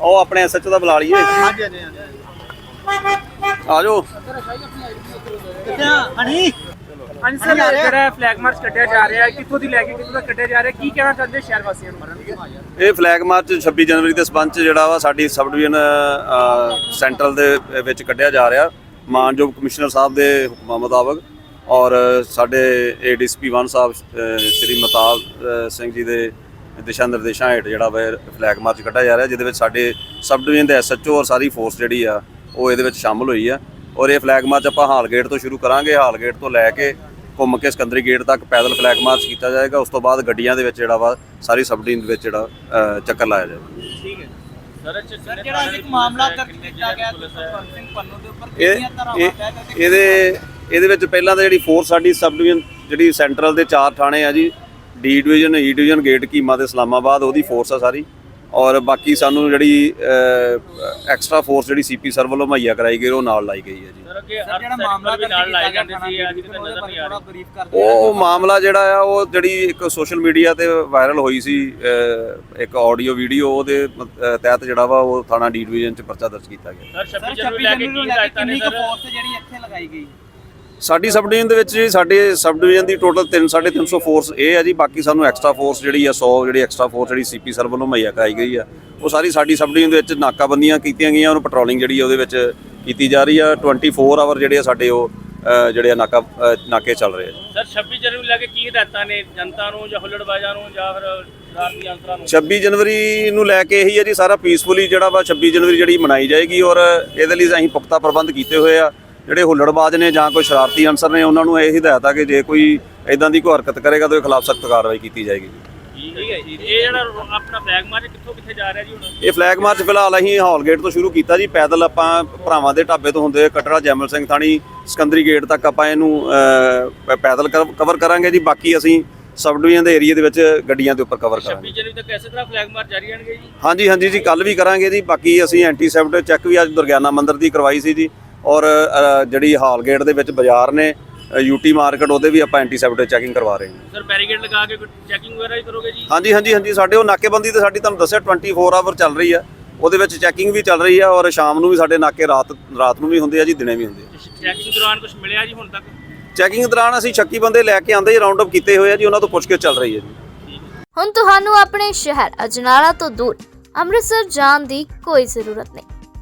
ਉਹ ਆਪਣੇ ਐਸਐਚਓ ਦਾ ਬੁਲਾ ਲਈਏ। ਹਾਂਜੀ ਹਾਂਜੀ ਆ? ਜਾਓ ਹਣੀ? ਹਾਂਜੀ ਸਰ ਜਿਹੜਾ ਫਲੈਗ ਮਾਰਚ ਕੱਢਿਆ ਜਾ ਰਿਹਾ ਹੈ ਕਿੱਥੋਂ ਦੀ ਲੈ ਕੇ ਕਿੱਥੋਂ ਤੱਕ ਕੱਢਿਆ ਜਾ ਰਿਹਾ? ਕੀ ਕਹਿਣਾ ਚਾਹੁੰਦੇ ਸ਼ਹਿਰ ਵਾਸੀਆਂ ਨੂੰ? ਇਹ ਫਲੈਗ ਮਾਰਚ 26 ਜਨਵਰੀ ਦੇ ਸਬੰਧ ਚ ਜਿਹੜਾ ਵਾ ਸਾਡੀ ਸਬ ਡਿਵੀਜ਼ਨ ਸੈਂਟਰਲ ਦੇ ਵਿੱਚ ਕੱਢਿਆ ਜਾ ਰਿਹਾ। ਮਾਨਯੋਗ ਕਮਿਸ਼ਨਰ ਸਾਹਿਬ ਦੇ ਹੁਕਮਾਂ ਮੁਤਾਬਕ ਔਰ ਸਾਡੇ ਏਡੀਸੀਪੀ 1 ਸਾਹਿਬ ਸ਼੍ਰੀ ਮਤਾਬ ਸਿੰਘ ਜੀ ਦੇ ਦਿਸ਼ਾ ਨਿਰਦੇਸ਼ਾਂ ਹੇਠ ਜਿਹੜਾ ਵਾ ਫਲੈਗ ਮਾਰਚ ਕੱਢਿਆ ਜਾ ਰਿਹਾ ਜਿਹਦੇ ਵਿੱਚ ਸਾਡੇ ਸਬ ਡਿਵੀਜ਼ਨ ਦੇ ਐਸਐਚਓ ਔਰ ਸਾਰੀ ਫੋਰਸ ਜਿਹੜੀ ਆ ਉਹ ਇਹਦੇ ਵਿੱਚ ਸ਼ਾਮਲ ਹੋਈ ਆ। ਔਰ ਇਹ ਫਲੈਗ ਮਾਰਚ ਆਪਾਂ ਹਾਲ ਗੇਟ ਤੋਂ ਸ਼ੁਰੂ ਕਰਾਂਗੇ ਹਾਲ ਗੇਟ ਤੋਂ ਲੈ ਕੇ ਘੁੰਮ ਕੇ ਸਿਕੰਦਰੀ ਗੇਟ ਤੱਕ ਪੈਦਲ ਫਲੈਗ ਮਾਰਚ ਕੀਤਾ ਜਾਏਗਾ। ਉਸ ਤੋਂ ਬਾਅਦ ਗੱਡੀਆਂ ਦੇ ਵਿੱਚ ਜਿਹੜਾ ਵਾ ਸਾਰੀ ਸਬ ਡਿਵੀਜ਼ਨ ਦੇ ਵਿੱਚ ਜਿਹੜਾ ਚੱਕਰ ਲਾਇਆ ਜਾਏਗਾ। ਸਰ ਜਿਹੜਾ ਅੱਜ ਇੱਕ ਮਾਮਲਾ ਦਰਜ ਕੀਤਾ ਗਿਆ ਕੁਲਵੰਤ ਸਿੰਘ ਪੰਨੂ ਦੇ ਉੱਪਰ ਇਹ ਕਿੰਨੀਆਂ ਧਾਰਾਵਾਂ ਇਹ- ਤੈਅ ਕਰਕੇ ਇਹਦੇ ਇਹਦੇ ਵਿੱਚ ਪਹਿਲਾਂ ਤਾਂ ਜਿਹੜੀ ਫੋਰਸ ਸਾਡੀ ਸਬ ਡਿਵੀਜ਼ਨ ਜਿਹੜੀ ਸੈਂਟਰਲ ਦੇ ਚਾਰ ਥਾਣੇ ਆ ਜੀ D division E division gate keema ਤੇ ਇਸਲਾਮਾਬਾਦ ਉਹਦੀ ਫੋਰਸ ਆ ਸਾਰੀ। ਔਰ ਬਾਕੀ ਸਾਨੂੰ ਜਿਹੜੀ ਐਕਸਟਰਾ ਫੋਰਸ ਜਿਹੜੀ ਸੀਪੀ ਸਰ ਵੱਲੋਂ ਮੁਹੱਈਆ ਕਰਾਈ ਗਈ ਉਹ ਨਾਲ ਲਾਈ ਗਈ ਹੈ ਜੀ। ਸਰ ਜਿਹੜਾ ਮਾਮਲਾ ਅੱਜ ਕਿਤੇ ਨਜ਼ਰ ਨਹੀਂ ਆ ਰਿਹਾ ਉਹ ਮਾਮਲਾ ਜਿਹੜਾ ਆ ਉਹ ਜਿਹੜੀ ਇੱਕ ਸੋਸ਼ਲ ਮੀਡੀਆ ਤੇ ਵਾਇਰਲ ਹੋਈ ਸੀ ਇੱਕ ਆਡੀਓ ਵੀਡੀਓ ਉਹਦੇ ਤਹਿਤ ਜਿਹੜਾ ਵਾ ਉਹ ਥਾਣਾ ਡੀ ਡਿਵੀਜ਼ਨ ਚ ਪਰਚਾ ਦਰਜ ਕੀਤਾ ਗਿਆ। ਸਰ 26 ਜਨਵਰੀ ਲੈ ਕੇ ਕੀ ਹਦਾਇਤਾਂ ਨੇ ਸਰ? ਫੋਰਸ ਜਿਹੜੀ ਇੱਥੇ ਲਗਾਈ ਗਈ? ਸਾਡੀ ਸਬ ਡਿਵੀਜ਼ਨ ਦੇ ਵਿੱਚ ਜੀ ਸਾਡੇ ਸਬ ਡਿਵੀਜ਼ਨ ਦੀ ਟੋਟਲ 3 350 ਫੋਰਸ ਇਹ ਹੈ ਜੀ ਬਾਕੀ ਸਾਨੂੰ ਐਕਸਟਰਾ ਫੋਰਸ ਜਿਹੜੀ ਆ 100 ਜਿਹੜੀ ਐਕਸਟਰਾ ਫੋਰਸ ਜਿਹੜੀ ਸੀਪੀ ਸਰ ਵੱਲੋਂ ਮੁਹੱਈਆ ਕਰਾਈ ਗਈ ਆ। ਉਹ ਸਾਰੀ ਸਾਡੀ ਸਬ ਡਿਵੀਜ਼ਨ ਦੇ ਵਿੱਚ ਨਾਕਾਬੰਦੀਆਂ ਕੀਤੀਆਂ ਗਈਆਂ ਉਹਨੂੰ ਪੈਟਰੋਲਿੰਗ ਜਿਹੜੀ ਆ ਉਹਦੇ ਵਿੱਚ ਕੀਤੀ ਜਾ ਰਹੀ ਆ। 24 ਆਵਰ ਜਿਹੜੇ ਆ ਸਾਡੇ ਉਹ ਜਿਹੜੇ ਨਾਕਾ ਨਾਕੇ ਚੱਲ ਰਹੇ ਆ ਸਰ 26 ਜਨਵਰੀ ਲੈ ਕੇ ਕੀ ਹਦਾਇਤਾਂ ਨੇ? ਜਨਤਾ ਨੂੰ ਜਾਂ ਹੁੱਲੜਬਾਜ਼ਾਂ ਨੂੰ ਜਾਂ ਫਿਰ ਸ਼ਰਾਰਤੀ ਅੰਸਰਾਂ ਨੂੰ? 26 ਜਨਵਰੀ ਨੂੰ ਲੈ ਕੇ ਇਹੀ ਹੈ ਜੀ ਸਾਰਾ ਪੀਸਫੁਲੀ ਜਿਹੜਾ ਵਾ 26 ਜਨਵਰੀ ਜਿਹੜੀ ਮਨਾਈ ਜਾਏਗੀ ਔਰ ਇਹਦੇ ਲਈ ਅਸੀਂ ਪੁਖਤਾ ਪ੍ਰਬੰਧ ਕੀਤੇ ਹੋਏ ਆ। ਜਿਹੜੇ ਹੁੱਲੜਬਾਜ਼ ਨੇ ਜਾਂ ਕੋਈ ਸ਼ਰਾਰਤੀ ਅਨਸਰ ਨੇ ਉਹਨਾਂ ਨੂੰ ਇਹ ਹਦਾਇਤ ਆ ਕਿ ਜੇ ਕੋਈ ਇਦਾਂ ਦੀ ਕੋਈ ਹਰਕਤ ਕਰੇਗਾ ਤਾਂ ਉਹਦੇ ਖਿਲਾਫ ਸਖਤ ਕਾਰਵਾਈ ਕੀਤੀ ਜਾਏਗੀ। ਠੀਕ ਹੈ ਜੀ। ਇਹ ਜਿਹੜਾ ਆਪਣਾ ਫਲੈਗ ਮਾਰਚ ਕਿੱਥੋਂ ਕਿੱਥੇ ਜਾ ਰਿਹਾ ਜੀ ਹੁਣ? ਇਹ ਫਲੈਗ ਮਾਰਚ ਫਿਲਹਾਲ ਅਸੀਂ ਹਾਲ ਗੇਟ ਤੋਂ ਸ਼ੁਰੂ ਕੀਤਾ ਜੀ। ਪੈਦਲ ਆਪਾਂ ਭਰਾਵਾਂ ਦੇ ਢਾਬੇ ਤੋਂ ਹੁੰਦੇ ਕਟੜਾ ਜੈਮਲ ਸਿੰਘ ਥਾਣੀ ਸਿਕੰਦਰੀ ਗੇਟ ਤੱਕ ਆਪਾਂ ਇਹਨੂੰ ਪੈਦਲ ਕਵਰ ਕਰਾਂਗੇ ਜੀ। ਬਾਕੀ ਅਸੀਂ ਸਬ ਡਿਵੀਜ਼ਨ ਦੇ ਏਰੀਆ ਦੇ ਵਿੱਚ ਗੱਡੀਆਂ ਦੇ ਉੱਪਰ ਕਵਰ 26 ਕਰਾਂਗੇ। ਜਨਵਰੀ ਤੱਕ ਇਸੇ ਤਰ੍ਹਾਂ ਫਲੈਗ ਮਾਰਚ ਜਾਰੀ ਰਹਿਣਗੇ ਜੀ? ਹਾਂਜੀ ਹਾਂਜੀ ਜੀ। ਕੱਲ ਵੀ ਕਰਾਂਗੇ ਜੀ। ਬਾਕੀ ਅਸੀਂ ਐਂਟੀ ਸੈਪਟ ਚੈੱਕ ਵੀ ਅੱਜ ਦੁਰਗਿਆਨਾ ਮੰਦਿਰ ਦੀ ਕਰਵਾਈ ਸੀ ਜੀ। ਔਰ ਜਿਹੜੀ ਹਾਲ ਗੇਟ ਦੇ ਵਿੱਚ ਬਾਜ਼ਾਰ ਨੇ ਯੂਟੀ ਮਾਰਕੀਟ ਉਹਦੇ ਵੀ ਆਪਾਂ ਐਂਟੀ ਸੈਪਟ ਚੈਕਿੰਗ ਕਰਵਾ ਰਹੇ ਹਾਂ। ਸਰ ਬੈਰੀਕੇਡ ਲਗਾ ਕੇ ਚੈਕਿੰਗ ਵਗੈਰਾ ਵੀ ਕਰੋਗੇ ਜੀ? ਹਾਂਜੀ ਹਾਂਜੀ ਹਾਂਜੀ ਸਾਡੇ ਉਹ ਨਾਕੇਬੰਦੀ ਤੇ ਸਾਡੀ ਤੁਹਾਨੂੰ ਦੱਸਿਆ 24 ਆਵਰ ਚੱਲ ਰਹੀ ਆ। ਉਹਦੇ ਵਿੱਚ ਚੈਕਿੰਗ ਵੀ ਚੱਲ ਰਹੀ ਆ ਔਰ ਸ਼ਾਮ ਨੂੰ ਵੀ ਸਾਡੇ ਨਾਕੇ ਰਾਤ ਰਾਤ ਨੂੰ ਵੀ ਹੁੰਦੇ ਆ ਜੀ ਦਿਨੇ ਵੀ ਹੁੰਦੇ ਆ। ਚੈਕਿੰਗ ਦੌਰਾਨ ਕੁਝ ਮਿਲਿਆ ਜੀ ਹੁਣ ਤੱਕ? ਚੈਕਿੰਗ ਦੌਰਾਨ ਅਸੀਂ ਸ਼ੱਕੀ ਬੰਦੇ ਲੈ ਕੇ ਆਂਦੇ ਜੀ ਰਾਉਂਡ ਅਪ ਕੀਤੇ ਹੋਏ ਆ ਜੀ ਉਹਨਾਂ ਤੋਂ ਪੁੱਛਗਿੱਛ ਚੱਲ ਰਹੀ ਹੈ ਜੀ। ਹੁਣ ਤੁਹਾਨੂੰ ਆਪਣੇ ਸ਼ਹਿਰ ਅਜਨਾਲਾ ਤੋਂ ਦੂਰ ਅੰਮ੍ਰਿਤਸਰ ਜਾਣ ਦੀ ਕੋਈ ਜ਼ਰੂਰਤ ਨਹੀਂ।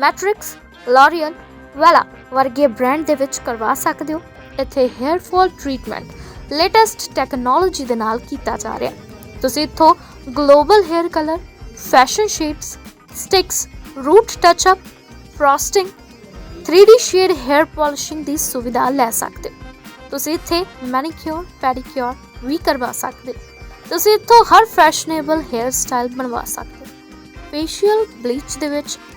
Matrix L'Oreal Wella ਵਰਗੇ ਬ੍ਰਾਂਡ ਦੇ ਵਿੱਚ ਕਰਵਾ ਸਕਦੇ ਹੋ। ਇੱਥੇ hair fall treatment latest technology ਦੇ ਨਾਲ ਕੀਤਾ ਜਾ ਰਿਹਾ ਤੁਸੀਂ ਇੱਥੋਂ global hair colour fashion shades sticks root touch up frosting 3D shade hair polishing ਦੀ ਸੁਵਿਧਾ ਲੈ ਸਕਦੇ ਹੋ। ਤੁਸੀਂ ਇੱਥੇ ਮੈਨੀਕਿਉਰ ਪੈਡੀਕਿਉਰ ਵੀ ਕਰਵਾ ਸਕਦੇ ਹੋ। ਤੁਸੀਂ ਇੱਥੋਂ ਹਰ ਫੈਸ਼ਨੇਬਲ ਹੇਅਰ ਸਟਾਈਲ ਬਣਵਾ ਸਕਦੇ ਹੋ। ਫੇਸ਼ੀਅਲ ਬਲੀਚ ਦੇ ਵਿੱਚ